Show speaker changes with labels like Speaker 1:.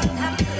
Speaker 1: คนทำ